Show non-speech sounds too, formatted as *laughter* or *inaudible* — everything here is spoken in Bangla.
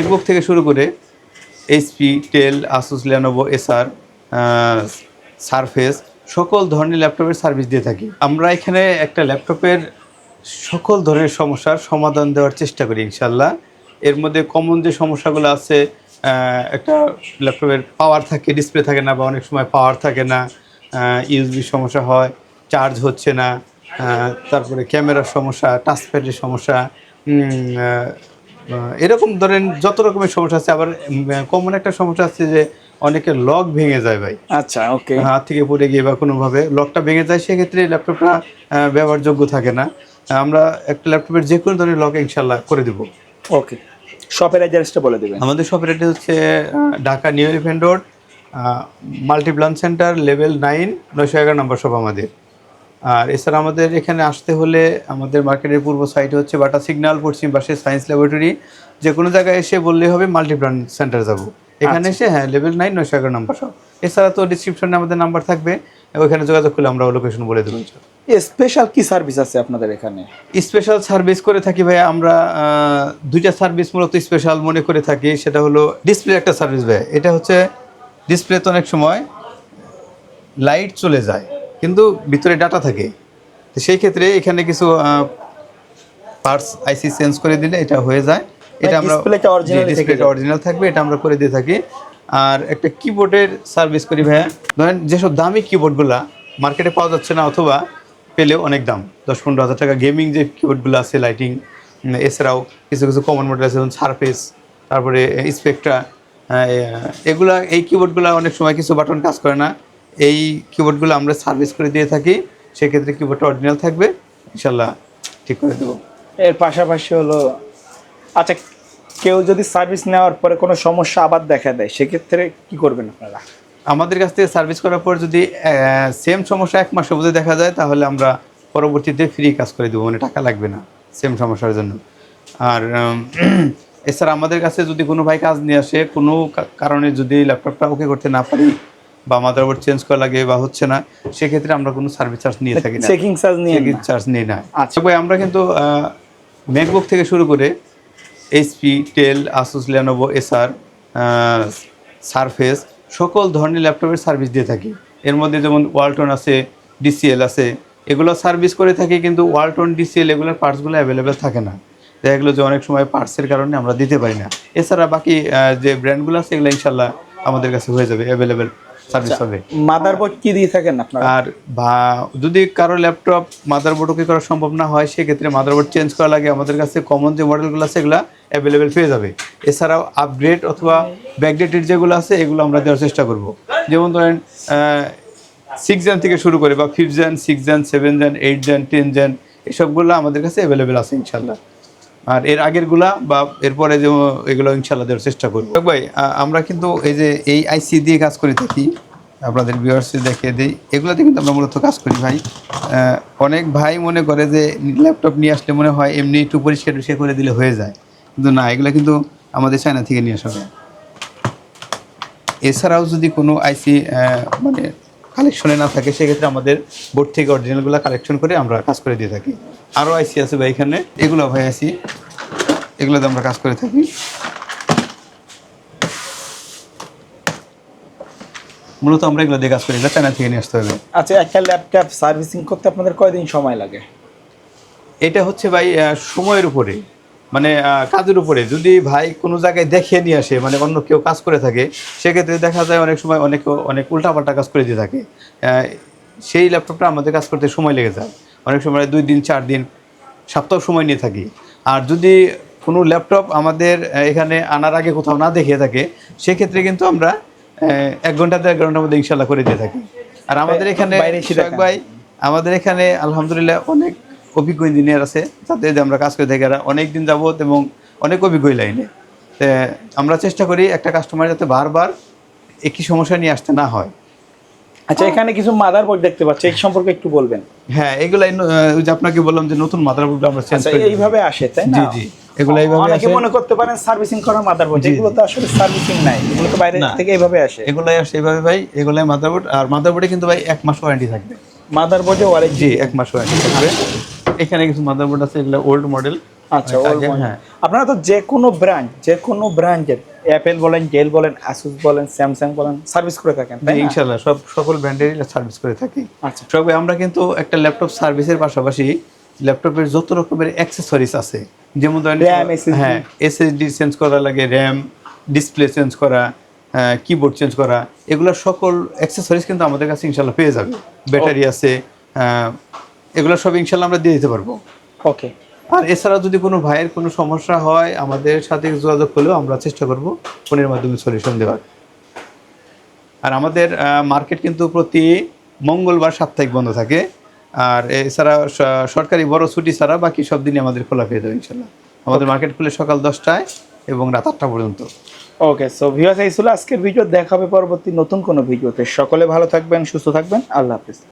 ম্যাকবুক থেকে শুরু করে HP Dell Asus Lenovo Acer Surface সকল ধরনের ল্যাপটপের সার্ভিস দিয়ে থাকি। আমরা এখানে একটা ল্যাপটপের সকল ধরনের সমস্যার সমাধান দেওয়ার চেষ্টা করি ইনশাল্লাহ এর মধ্যে কমন যে সমস্যাগুলো আছে একটা ল্যাপটপের পাওয়ার থাকে ডিসপ্লে থাকে না বা অনেক সময় পাওয়ার থাকে না ইউএসবি সমস্যা হয় চার্জ হচ্ছে না তারপরে ক্যামেরার সমস্যা টাচপ্যাডের সমস্যা এরকম ধরেন যত রকমের সমস্যা আছে আবার কমন একটা সমস্যা আছে যে অনেকের লক ভেঙে যায় ভাই। আচ্ছা ওকে হাত থেকে পড়ে গিয়ে বা কোনোভাবে লকটা ভেঙে যায় সেক্ষেত্রে ল্যাপটপটা ব্যবহারযোগ্য থাকে না। আমরা একটা ল্যাপটপের যে কোনো ধরনের লক ইনশাল্লাহ করে দেবো। ওকে শপের অ্যাড্রেসটা বলে দেবেন। আমাদের শপের অ্যাড্রেস হচ্ছে Dhaka New Elephant Road Multiplan Center level nine নয়শো এগারো নম্বর শপ আমাদের। আর এছাড়া আমাদের এখানে আসতে হলে আমাদের মার্কেটের পূর্ব সাইড হচ্ছে বাটা সিগন্যাল পশ্চিম পাশে সায়েন্স ল্যাবরেটরি যে কোনো জায়গায় এসে বললেই হবে মাল্টিপ্লান সেন্টার যাব। এখানে এসে হ্যাঁ লেভেল নাইন নয়শো এগারো নাম্বার শপ এছাড়া তো ডিসক্রিপশনে আমাদের নাম্বার থাকবে ওইখানে যোগাযোগ করলে আমরা লোকেশন বলে দেবো। স্পেশাল কি সার্ভিস আছে আপনাদের এখানে? স্পেশাল সার্ভিস করে থাকি ভাই আমরা দুইটা সার্ভিস মূলত স্পেশাল মনে করে থাকি। সেটা হলো ডিসপ্লে একটা সার্ভিস ভাই এটা হচ্ছে ডিসপ্লে তো অনেক সময় লাইট চলে যায়। কিন্তু ভিতরে ডাটা থাকে। তো সেই ক্ষেত্রে এখানে কিছু পার্টস আইসি চেঞ্জ করে দিলে এটা হয়ে যায়। এটা আমরা ডিসপ্লেটা original থেকে ডিসপ্লেটা অরিজিনাল থাকবে এটা আমরা করে দিয়ে থাকি। আর একটা কিবোর্ডের সার্ভিস করি ভাইয়া। ধরেন যেসব দামি কিবোর্ডগুলা মার্কেটে পাওয়া যাচ্ছে না অথবা পেলেও অনেক দাম। দশ পনেরো হাজার টাকা গেমিং যে কিবোর্ডগুলো আছে লাইটিং এছাড়াও কিছু কিছু কমন মডেল আছে যেমন সারফেস তারপরে স্পেকট্রা এগুলা এই কিবোর্ডগুলো অনেক সময় কিছু বাটন কাজ করে না। এই কিবোর্ডগুলো আমরা সার্ভিস করে দিয়ে থাকি সেক্ষেত্রে কিবোর্ডটা অরিজিনাল থাকবে ইনশাল্লাহ ঠিক করে দেবো। এর পাশাপাশি হলো আচ্ছা কেউ যদি সার্ভিস নেওয়ার পরে কোনো সমস্যা আবার দেখা দেয় সেক্ষেত্রে কি করবেন আপনারা? আমাদের কাছ থেকে সার্ভিস করার পর যদি সেম সমস্যা এক মাসের মধ্যে দেখা যায় তাহলে আমরা পরবর্তীতে ফ্রি কাজ করে দেবো মানে টাকা লাগবে না সেম সমস্যার জন্য। আর *clears throat* এছাড়া আমাদের কাছে যদি কোনো ভাই কাজ নিয়ে আসে কোনো কারণে যদি ল্যাপটপটা ওকে করতে না পারি বা মাদারবোর্ড চেঞ্জ করা লাগে বা হচ্ছে না সেক্ষেত্রে আমরা কোনো সার্ভিস চার্জ নিয়ে থাকি না। চেকিং চার্জ নিয়ে চেকিং চার্জ নিই না। আচ্ছা। তবে আমরা কিন্তু ম্যাকবুক থেকে শুরু করে HP Dell Asus Lenovo Acer Surface সকল ধরনের ল্যাপটপের সার্ভিস দিয়ে থাকি। এর মধ্যে যেমন ওয়ালটন আছে ডিসিএল আছে এগুলো সার্ভিস করে থাকি কিন্তু ওয়ালটন ডিসিএল এগুলোর পার্টসগুলো অ্যাভেলেবেল থাকে না। দেখা গেলো যে অনেক সময় পার্টসের কারণে আমরা দিতে পারি না। এছাড়া বাকি যে ব্র্যান্ডগুলো আছে এগুলো ইনশাল্লাহ আমাদের কাছে হয়ে যাবে অ্যাভেলেবেল সার্ভিস হবে। মাদারবোর্ড কি দিয়ে থাকেন আপনারা? আর বা যদি কারও ল্যাপটপ মাদারবোর্ড ওকে করা সম্ভব না হয় সেক্ষেত্রে মাদারবোর্ড চেঞ্জ করা লাগে। আমাদের কাছে কমন যে মডেলগুলো আছে এগুলো অ্যাভেলেবেল পেয়ে যাবে। এছাড়াও আপগ্রেড অথবা ব্যাকডেটেড যেগুলো আছে এগুলো আমরা দেওয়ার চেষ্টা করব। যেমন ধরেন সিক্স জেন থেকে শুরু করে বা fifth gen six gen seven gen eight gen ten gen এসবগুলো আমাদের কাছে অ্যাভেলেবেল আছে ইনশাল্লাহ আর এর আগেরগুলা বা এরপরে যে এগুলো ইনশাল্লাহ দেওয়ার চেষ্টা করব। ভাই আমরা কিন্তু এই যে এই আইসি দিয়ে কাজ করে থাকি, আপনাদের ভিউয়ার্সে দেখিয়ে দিই, এগুলোতে কিন্তু আমরা মূলত কাজ করি ভাই। অনেক ভাই মনে করে যে ল্যাপটপ নিয়ে আসলে মনে হয় এমনি একটু পরিষ্কার টরিষ্কার করে দিলে হয়ে যায়। কিন্তু না, এগুলো কিন্তু আমাদের চায়না থেকে নিয়ে আসা হয়। এছাড়াও যদি কোনো আইসি মানে কালেকশনে না থাকে, সেক্ষেত্রে আমাদের বোর্ড থেকে অরিজিনালগুলো কালেকশন করে আমরা কাজ করে দিয়ে থাকি। আরও আইসি আছে ভাই এখানে। এগুলো ভাই আইসি এগুলোতে আমরা কাজ করে থাকি। মূলত আমরা এগুলো দিয়ে কাজ করি এগুলো চায়না থেকে নিয়ে আসতে হবে। আচ্ছা একটা ল্যাপটপ সার্ভিসিং করতে আপনাদের কয়দিন সময় লাগে? এটা হচ্ছে ভাই সময়ের উপরে মানে কাজের উপরে। যদি ভাই কোনো জায়গায় দেখিয়ে নিয়ে আসে মানে অন্য কেউ কাজ করে থাকে সেক্ষেত্রে দেখা যায় অনেক সময় অনেক অনেক উল্টাপাল্টা কাজ করে দিয়ে থাকে। সেই ল্যাপটপটা আমাদের কাজ করতে সময় লেগে যায়। অনেক সময় দুই দিন চার দিন সপ্তাহ সময় নিয়ে থাকি। আর যদি কোনো ল্যাপটপ আমাদের এখানে আনার আগে কোথাও না দেখিয়ে থাকে সেক্ষেত্রে কিন্তু আমরা এক ঘণ্টা দেড় ঘণ্টার মধ্যে ইনশাল্লাহ করে দিয়ে থাকি। আর আমাদের এখানে। ভাই আমাদের এখানে আলহামদুলিল্লাহ অনেক অভিজ্ঞ ইঞ্জিনিয়ার আছে যাদের আমরা কাজ করে থাকি এরা অনেক দিন যাবত এবং অনেক অভিজ্ঞ লাইনে আমরা চেষ্টা করি একটা কাস্টমার যাতে বারবার একই সমস্যা নিয়ে আসতে না হয়। আচ্ছা এখানে কিছু মাদারবোর্ড দেখতে পাচ্ছি এই সম্পর্কে একটু বলবেন। হ্যাঁ এগুলাই ওই যে আপনাকে বললাম যে নতুন মাদারবোর্ড আমরা চেঞ্জ আচ্ছা করি এইভাবে আসে তাই না? জি জি। এগুলো এইভাবে অনেকে মনে করতে পারেন সার্ভিসিং করা মাদারবোর্ড এগুলো তো আসলে সার্ভিসিং নাই এগুলো তো বাইরে থেকে এইভাবে আসে। এগুলাই আসে এইভাবে ভাই এগুলাই মাদারবোর্ড আর মাদারবোর্ডে কিন্তু ভাই এক মাস ওয়ারেন্টি থাকবে। মাদারবোর্ডে ওয়ারেন্টি জি এক মাস ওয়ারেন্টি থাকবে। এখানে কিছু মাদারবোর্ড আছে এগুলো ওল্ড মডেল আচ্ছা আগে, মনে- হ্যাঁ। আপনারা তো যে কোনো ব্র্যান্ড যে কোনো ব্র্যান্ডের অ্যাপেল বলেন ডেল বলেন আসুস বলেন স্যামসাং বলেন সার্ভিস করে থাকেন? ইনশাল্লাহ সব সকল ব্র্যান্ডেরই সার্ভিস করে থাকি। আচ্ছা। তবে আমরা কিন্তু একটা ল্যাপটপ সার্ভিসের পাশাপাশি ল্যাপটপের যত রকমের অ্যাক্সেসরিজ আছে যেমন ধরেন হ্যাঁ এসএসডি চেঞ্জ করা লাগে র্যাম ডিসপ্লে চেঞ্জ করা কিবোর্ড চেঞ্জ করা এগুলো সকল অ্যাক্সেসরিজ কিন্তু আমাদের কাছে ইনশাল্লাহ পেয়ে যাবে। ব্যাটারি আছে এগুলো সব ইনশাল্লাহ আমরা দিয়ে দিতে পারব। ওকে আর এছাড়া যদি কোনো ভাইয়ের কোনো সমস্যা হয় আমাদের সাথে যোগাযোগ করলেও আমরা চেষ্টা করব ফোনের মাধ্যমে সলিউশন দেওয়ার। আর আমাদের মার্কেট কিন্তু প্রতি মঙ্গলবার সাপ্তাহিক বন্ধ থাকে। আর এছাড়া সরকারি বড় ছুটি ছাড়া বাকি সব দিনই আমাদের খোলা পেয়ে যাবে ইনশাল্লাহ। আমাদের মার্কেট খুলে সকাল দশটায় এবং রাত আটটা পর্যন্ত। ওকে সো ভিউয়ার্স এই ছিল আজকের ভিডিও দেখাবে পরবর্তী নতুন কোনো ভিডিওতে সকলে ভালো থাকবেন সুস্থ থাকবেন। আল্লাহ হাফিজ।